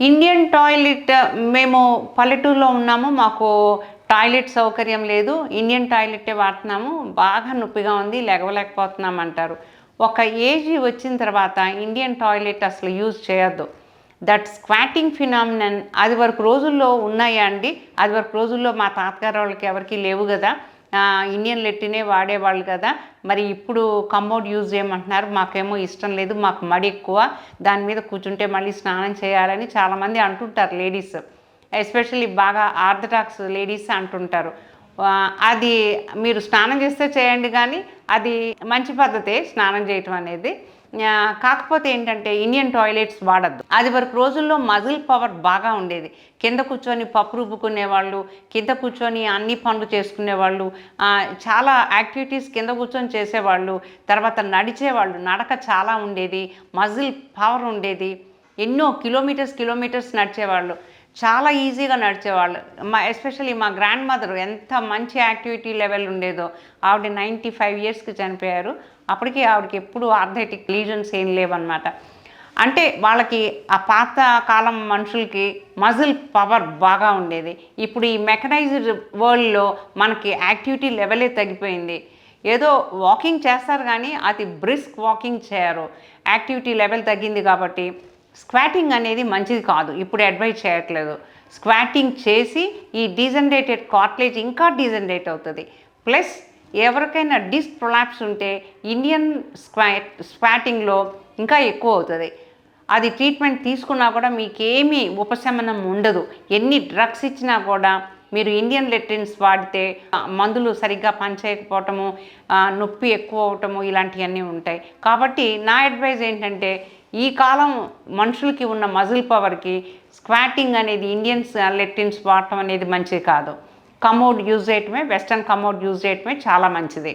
Indian toilet మేము పల్లెటూరులో ఉన్నాము మాకు టాయిలెట్ సౌకర్యం లేదు. ఇండియన్ టాయిలెట్టే వాడుతున్నాము. బాగా నొప్పిగా ఉంది లెగవలేకపోతున్నాం అంటారు. ఒక ఏజ్ వచ్చిన తర్వాత ఇండియన్ టాయిలెట్ అసలు యూజ్ చేయొద్దు. దట్ స్క్వాటింగ్ ఫినామినన్ అది వరకు రోజుల్లో ఉన్నాయా అండి? అది వరకు రోజుల్లో మా తాతగారు వాళ్ళకి ఎవరికి లేవు కదా. ఇండియన్ లెట్టినే వాడేవాళ్ళు కదా. మరి ఇప్పుడు కమ్మోడ్ యూజ్ చేయమంటున్నారు. మాకేమో ఇష్టం లేదు మాకు మడి ఎక్కువ. దాని మీద కూర్చుంటే మళ్ళీ స్నానం చేయాలని చాలామంది అంటుంటారు లేడీస్. ఎస్పెషల్లీ బాగా ఆర్థడాక్స్ లేడీస్ అంటుంటారు. అది మీరు స్నానం చేస్తే చేయండి కానీ అది మంచి పద్ధతే స్నానం చేయటం అనేది. కాకపోతే ఏంటంటే ఇండియన్ టాయిలెట్స్ వాడద్దు. అది వరకు రోజుల్లో మజిల్ పవర్ బాగా ఉండేది. కింద కూర్చొని పప్పు రుబ్బుకునే వాళ్ళు కింద కూర్చొని అన్ని పనులు చేసుకునేవాళ్ళు చాలా యాక్టివిటీస్ కింద కూర్చొని చేసేవాళ్ళు తర్వాత నడిచేవాళ్ళు నడక చాలా ఉండేది మజిల్ పవర్ ఉండేది. ఎన్నో కిలోమీటర్స్ కిలోమీటర్స్ నడిచేవాళ్ళు. చాలా ఈజీగా నడిచేవాళ్ళు. మా ఎస్పెషల్లీ మా గ్రాండ్ మదర్ ఎంత మంచి యాక్టివిటీ లెవెల్ ఉండేదో. ఆవిడ నైంటీ ఫైవ్ ఇయర్స్కి చనిపోయారు. అప్పటికి ఆవిడకి ఎప్పుడు ఆర్థెటిక్ లీజన్స్ ఏం లేవన్నమాట. అంటే వాళ్ళకి ఆ పాత కాలం మనుషులకి మజిల్ పవర్ బాగా ఉండేది. ఇప్పుడు ఈ మెకనైజ్డ్ వరల్డ్లో మనకి యాక్టివిటీ లెవెలే తగ్గిపోయింది. ఏదో వాకింగ్ చేస్తారు కానీ అది బ్రిస్క్ వాకింగ్ చేయరు. యాక్టివిటీ లెవెల్ తగ్గింది కాబట్టి స్క్వాటింగ్ అనేది మంచిది కాదు. ఇప్పుడు అడ్వైజ్ చేయట్లేదు. స్క్వాటింగ్ చేసి ఈ డీజనరేటెడ్ కార్ట్లేజ్ ఇంకా డీజనరేట్ అవుతుంది. ప్లస్ ఎవరికైనా డిస్క్ ప్రొలాప్స్ ఉంటే ఇండియన్ స్క్వాట్ స్క్వాటింగ్లో ఇంకా ఎక్కువ అవుతుంది. అది ట్రీట్మెంట్ తీసుకున్నా కూడా మీకేమీ ఉపశమనం ఉండదు. ఎన్ని డ్రగ్స్ ఇచ్చినా కూడా మీరు ఇండియన్ లెట్రిన్స్ వాడితే మందులు సరిగ్గా పనిచేయకపోవటము నొప్పి ఎక్కువ అవటము ఇలాంటివన్నీ ఉంటాయి. కాబట్టి నా అడ్వైజ్ ఏంటంటే ఈ కాలం మనుషులకి ఉన్న మజిల్ పవర్కి స్క్వాటింగ్ అనేది ఇండియన్స్ లెట్టిన్స్ వాడటం అనేది మంచిది కాదు. కమోడ్ యూజ్ చేయటమే వెస్ట్రన్ కమోడ్ యూజ్ చేయటమే చాలా మంచిది.